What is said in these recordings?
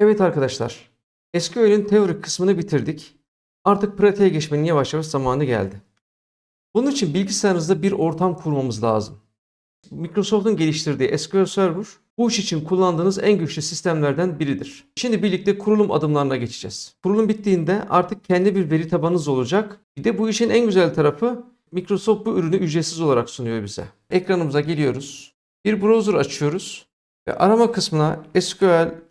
Evet arkadaşlar, SQL'in teorik kısmını bitirdik. Artık pratiğe geçmenin yavaş yavaş zamanı geldi. Bunun için bilgisayarınızda bir ortam kurmamız lazım. Microsoft'un geliştirdiği SQL Server bu iş için kullandığınız en güçlü sistemlerden biridir. Şimdi birlikte kurulum adımlarına geçeceğiz. Kurulum bittiğinde artık kendi bir veri tabanınız olacak. Bir de bu işin en güzel tarafı Microsoft bu ürünü ücretsiz olarak sunuyor bize. Ekranımıza geliyoruz. Bir browser açıyoruz ve arama kısmına SQL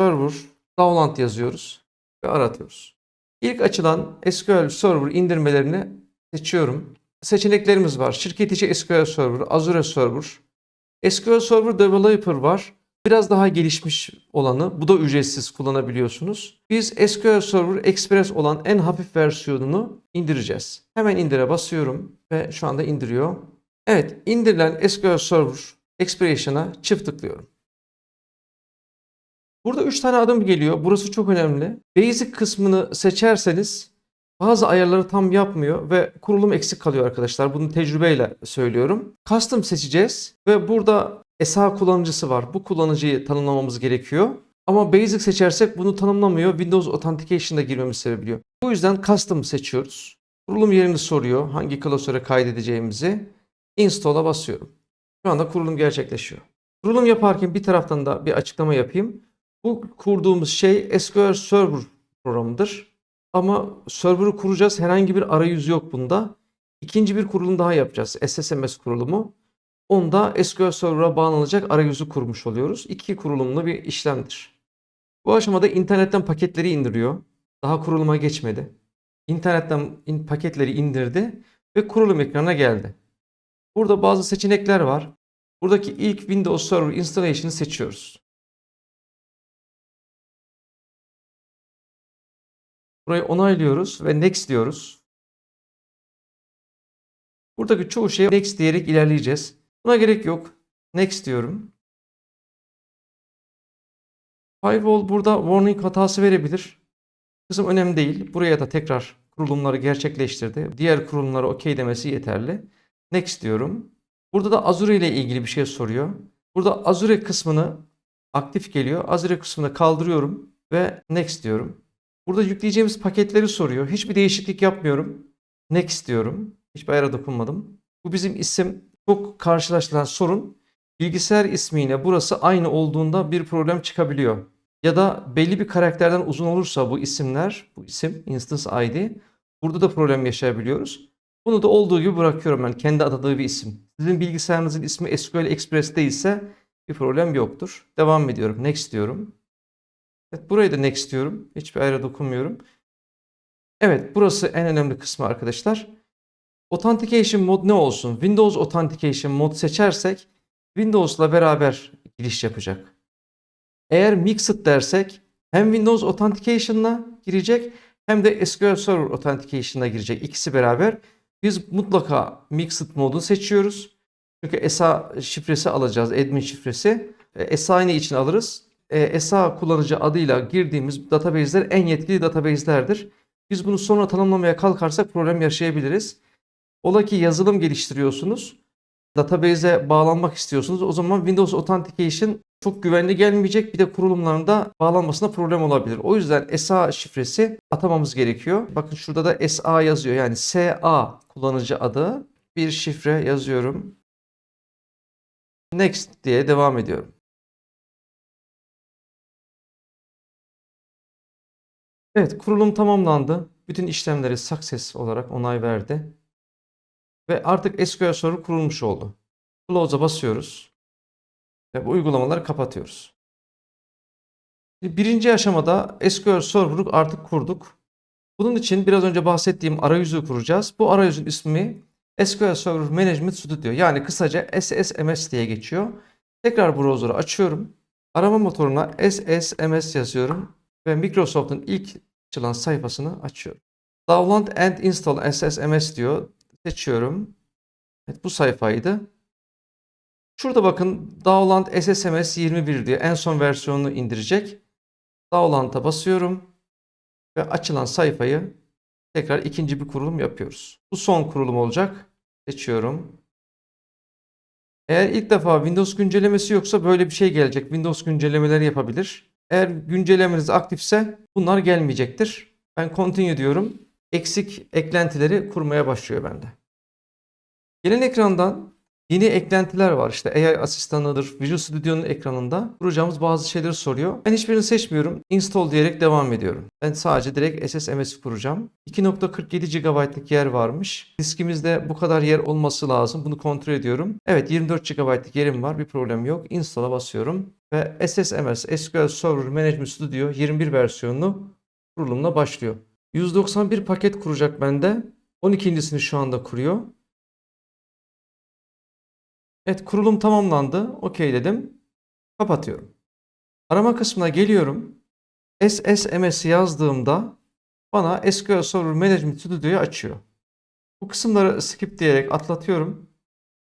Server download yazıyoruz ve aratıyoruz. İlk açılan SQL Server indirmelerini seçiyorum. Seçeneklerimiz var. Şirket içi SQL Server, Azure Server, SQL Server Developer var. Biraz daha gelişmiş olanı. Bu da ücretsiz kullanabiliyorsunuz. Biz SQL Server Express olan en hafif versiyonunu indireceğiz. Hemen indire basıyorum ve şu anda indiriyor. Evet, indirilen SQL Server Expression'a çift tıklıyorum. Burada 3 tane adım geliyor. Burası çok önemli. Basic kısmını seçerseniz bazı ayarları tam yapmıyor ve kurulum eksik kalıyor arkadaşlar. Bunu tecrübeyle söylüyorum. Custom seçeceğiz ve burada SA kullanıcısı var. Bu kullanıcıyı tanımlamamız gerekiyor. Ama Basic seçersek bunu tanımlamıyor. Windows Authentication'da girmemiz sebebiliyor. Bu yüzden Custom seçiyoruz. Kurulum yerini soruyor. Hangi klasöre kaydedeceğimizi. Install'a basıyorum. Şu anda kurulum gerçekleşiyor. Kurulum yaparken bir taraftan da bir açıklama yapayım. Bu kurduğumuz şey SQL Server programıdır. Ama server'ı kuracağız. Herhangi bir arayüzü yok bunda. İkinci bir kurulum daha yapacağız. SSMS kurulumu. Onda SQL Server'a bağlanacak arayüzü kurmuş oluyoruz. İki kurulumlu bir işlemdir. Bu aşamada internetten paketleri indiriyor. Daha kuruluma geçmedi. İnternetten in- paketleri indirdi ve kurulum ekranına geldi. Burada bazı seçenekler var. Buradaki ilk Windows Server Installation'ı seçiyoruz. Burayı onaylıyoruz ve next diyoruz. Buradaki çoğu şeye next diyerek ilerleyeceğiz. Buna gerek yok. Next diyorum. Firewall burada warning hatası verebilir. Kısım önemli değil. Buraya da tekrar kurulumları gerçekleştirdi. Diğer kurulumlara OK demesi yeterli. Next diyorum. Burada da Azure ile ilgili bir şey soruyor. Burada Azure kısmını aktif geliyor. Azure kısmını kaldırıyorum ve next diyorum. Burada yükleyeceğimiz paketleri soruyor. Hiçbir değişiklik yapmıyorum. Next diyorum. Hiçbir ayara dokunmadım. Bu bizim isim çok karşılaşılan sorun. Bilgisayar ismiyle burası aynı olduğunda bir problem çıkabiliyor. Ya da belli bir karakterden uzun olursa bu isimler, bu isim instance ID burada da problem yaşayabiliyoruz. Bunu da olduğu gibi bırakıyorum ben kendi atadığı bir isim. Sizin bilgisayarınızın ismi SQL Express değilse bir problem yoktur. Devam ediyorum. Next diyorum. Evet, burayı da next diyorum. Hiçbir ayrı dokunmuyorum. Evet, burası en önemli kısmı arkadaşlar. Authentication mod ne olsun? Windows Authentication mod seçersek Windows'la beraber giriş yapacak. Eğer Mixed dersek hem Windows Authentication'la girecek hem de SQL Server Authentication'la girecek. İkisi beraber. Biz mutlaka Mixed modu seçiyoruz. Çünkü SA şifresi alacağız. Admin şifresi. E, ne için alırız? E, SA kullanıcı adıyla girdiğimiz database'ler en yetkili database'lerdir. Biz bunu sonra tanımlamaya kalkarsak problem yaşayabiliriz. Ola ki yazılım geliştiriyorsunuz. Database'e bağlanmak istiyorsunuz. O zaman Windows Authentication çok güvenli gelmeyecek. Bir de kurulumlarında bağlanmasına problem olabilir. O yüzden SA şifresi atamamız gerekiyor. Bakın şurada da SA yazıyor. Yani SA kullanıcı adı. Bir şifre yazıyorum. Next diye devam ediyorum. Evet, kurulum tamamlandı. Bütün işlemleri success olarak onay verdi. Ve artık SQL Server kurulmuş oldu. Close'a basıyoruz. Ve bu uygulamaları kapatıyoruz. Birinci aşamada SQL Server'ı artık kurduk. Bunun için biraz önce bahsettiğim arayüzü kuracağız. Bu arayüzün ismi SQL Server Management Studio yani kısaca SSMS diye geçiyor. Tekrar browser'ı açıyorum. Arama motoruna SSMS yazıyorum ve Microsoft'un ilk açılan sayfasını açıyorum. Download and install SSMS diyor. Seçiyorum. Evet bu sayfaydı. Şurada bakın Download SSMS 21 diyor. En son versiyonunu indirecek. Download'a basıyorum. Ve açılan sayfayı tekrar ikinci bir kurulum yapıyoruz. Bu son kurulum olacak. Seçiyorum. Eğer ilk defa Windows güncellemesi yoksa böyle bir şey gelecek. Windows güncellemeleri yapabilir. Eğer güncellemeniz aktifse bunlar gelmeyecektir. Ben continue diyorum. Eksik eklentileri kurmaya başlıyor bende. Gelen ekrandan yeni eklentiler var. İşte AI asistanıdır. Visual Studio'nun ekranında kuracağımız bazı şeyleri soruyor. Ben hiçbirini seçmiyorum. Install diyerek devam ediyorum. Ben sadece direkt SSMS kuracağım. 2.47 GB'lık yer varmış. Diskimizde bu kadar yer olması lazım. Bunu kontrol ediyorum. Evet 24 GB'lık yerim var. Bir problem yok. Install'a basıyorum. Ve SSMS SQL Server Management Studio 21 versiyonunu kurulumuna başlıyor. 191 paket kuracak bende. 12.sini şu anda kuruyor. Evet kurulum tamamlandı. Okey dedim. Kapatıyorum. Arama kısmına geliyorum. SSMS yazdığımda bana SQL Server Management Studio'yu açıyor. Bu kısımları skip diyerek atlatıyorum.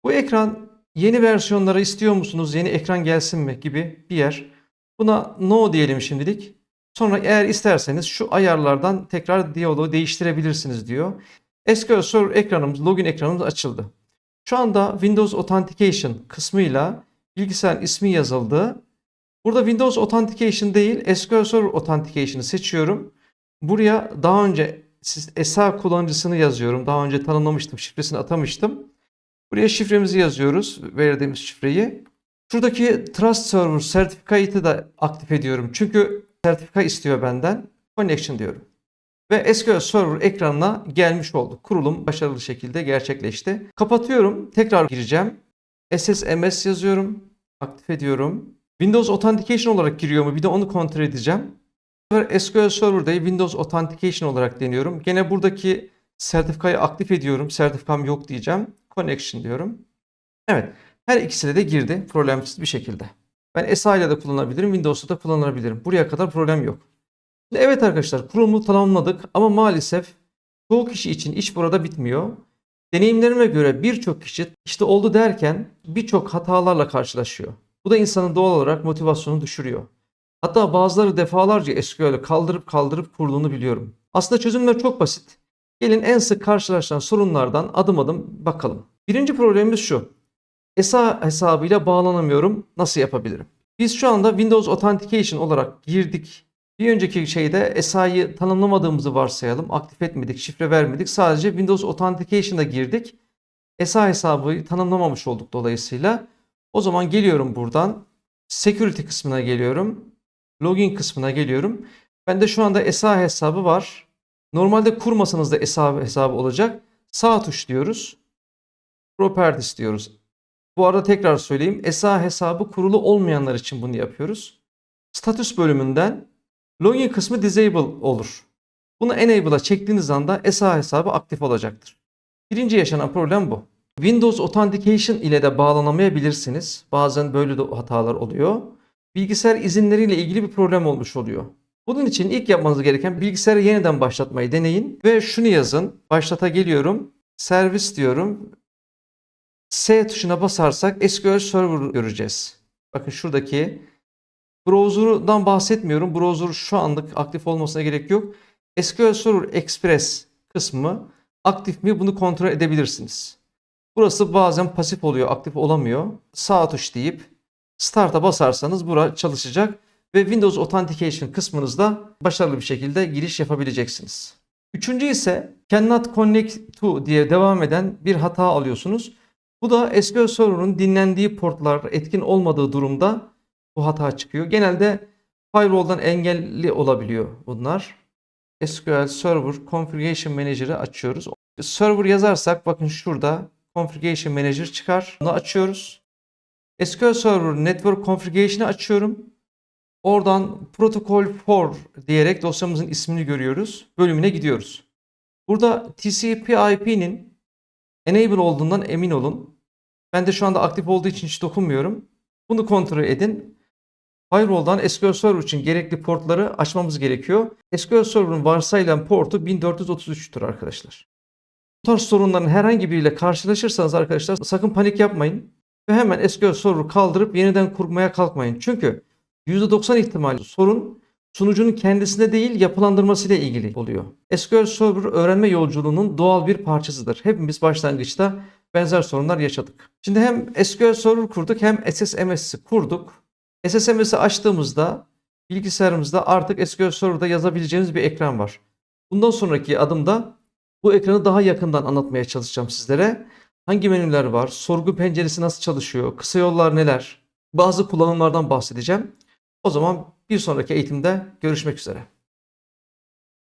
Bu ekran yeni versiyonları istiyor musunuz? Yeni ekran gelsin mi gibi bir yer. Buna no diyelim şimdilik. Sonra eğer isterseniz şu ayarlardan tekrar diyaloğu değiştirebilirsiniz diyor. SQL Server ekranımız, login ekranımız açıldı. Şu anda Windows Authentication kısmıyla bilgisayarın ismi yazıldı. Burada Windows Authentication değil SQL Server Authentication'ı seçiyorum. Buraya daha önce SA kullanıcısını yazıyorum. Daha önce tanımlamıştım, şifresini atamıştım. Buraya şifremizi yazıyoruz, verdiğimiz şifreyi. Şuradaki Trust Server Certificate'ı da aktif ediyorum. Çünkü sertifika istiyor benden. Connection diyorum. Ve SQL Server ekranına gelmiş oldu. Kurulum başarılı şekilde gerçekleşti. Kapatıyorum. Tekrar gireceğim. SSMS yazıyorum. Aktif ediyorum. Windows Authentication olarak giriyor mu? Bir de onu kontrol edeceğim. SQL Server'da Windows Authentication olarak deniyorum. Gene buradaki sertifikayı aktif ediyorum. Sertifikam yok diyeceğim. Connection diyorum. Evet. Her ikisine de girdi. Problemsiz bir şekilde. Ben SA ile de kullanabilirim. Windows'ta da kullanabilirim. Buraya kadar problem yok. Evet arkadaşlar kurulumu tamamladık ama maalesef çoğu kişi için iş burada bitmiyor. Deneyimlerime göre birçok kişi işte oldu derken birçok hatalarla karşılaşıyor. Bu da insanın doğal olarak motivasyonunu düşürüyor. Hatta bazıları defalarca SQL'ü kaldırıp kaldırıp kurduğunu biliyorum. Aslında çözümler çok basit. Gelin en sık karşılaşılan sorunlardan adım adım bakalım. Birinci problemimiz şu. SA hesabıyla bağlanamıyorum. Nasıl yapabilirim? Biz şu anda Windows Authentication olarak girdik bir önceki şeyde SA'yı tanımlamadığımızı varsayalım. Aktif etmedik, şifre vermedik. Sadece Windows Authentication'a girdik. SA hesabı tanımlamamış olduk dolayısıyla. O zaman geliyorum buradan. Security kısmına geliyorum. Login kısmına geliyorum. Bende şu anda SA hesabı var. Normalde kurmasanız da SA hesabı olacak. Sağ tuş diyoruz. Properties diyoruz. Bu arada tekrar söyleyeyim. SA hesabı kurulu olmayanlar için bunu yapıyoruz. Status bölümünden Login kısmı disable olur. Bunu enable'a çektiğiniz anda SA hesabı aktif olacaktır. Birinci yaşanan problem bu. Windows Authentication ile de bağlanamayabilirsiniz. Bazen böyle de hatalar oluyor. Bilgisayar izinleriyle ilgili bir problem olmuş oluyor. Bunun için ilk yapmanız gereken bilgisayarı yeniden başlatmayı deneyin ve şunu yazın. Başlata geliyorum. Servis diyorum. S tuşuna basarsak SQL Server göreceğiz. Bakın şuradaki Browser'dan bahsetmiyorum. Browser şu anlık aktif olmasına gerek yok. SQL Server Express kısmı aktif mi bunu kontrol edebilirsiniz. Burası bazen pasif oluyor, aktif olamıyor. Sağ tuş deyip Start'a basarsanız bura çalışacak ve Windows Authentication kısmınızda başarılı bir şekilde giriş yapabileceksiniz. Üçüncü ise cannot connect to diye devam eden bir hata alıyorsunuz. Bu da SQL Server'ın dinlendiği portlar etkin olmadığı durumda bu hata çıkıyor. Genelde firewall'dan engelli olabiliyor bunlar. SQL Server Configuration Manager'ı açıyoruz. Server yazarsak bakın şurada Configuration Manager çıkar. Bunu açıyoruz. SQL Server Network Configuration'ı açıyorum. Oradan Protocol for diyerek dosyamızın ismini görüyoruz. Bölümüne gidiyoruz. Burada TCP/IP'nin enable olduğundan emin olun. Ben de şu anda aktif olduğu için hiç dokunmuyorum. Bunu kontrol edin. Firewall'dan SQL Server için gerekli portları açmamız gerekiyor. SQL Server'ın varsayılan portu 1433'tür arkadaşlar. Bu tarz sorunların herhangi biriyle karşılaşırsanız arkadaşlar sakın panik yapmayın. Ve hemen SQL Server'ı kaldırıp yeniden kurmaya kalkmayın. Çünkü %90 ihtimal sorun sunucunun kendisinde değil yapılandırmasıyla ilgili oluyor. SQL Server öğrenme yolculuğunun doğal bir parçasıdır. Hepimiz başlangıçta benzer sorunlar yaşadık. Şimdi hem SQL Server kurduk hem SSMS'i kurduk. SSMS'i açtığımızda bilgisayarımızda artık SQL Server'da yazabileceğimiz bir ekran var. Bundan sonraki adımda bu ekranı daha yakından anlatmaya çalışacağım sizlere. Hangi menüler var, sorgu penceresi nasıl çalışıyor, kısa yollar neler, bazı kullanımlardan bahsedeceğim. O zaman bir sonraki eğitimde görüşmek üzere.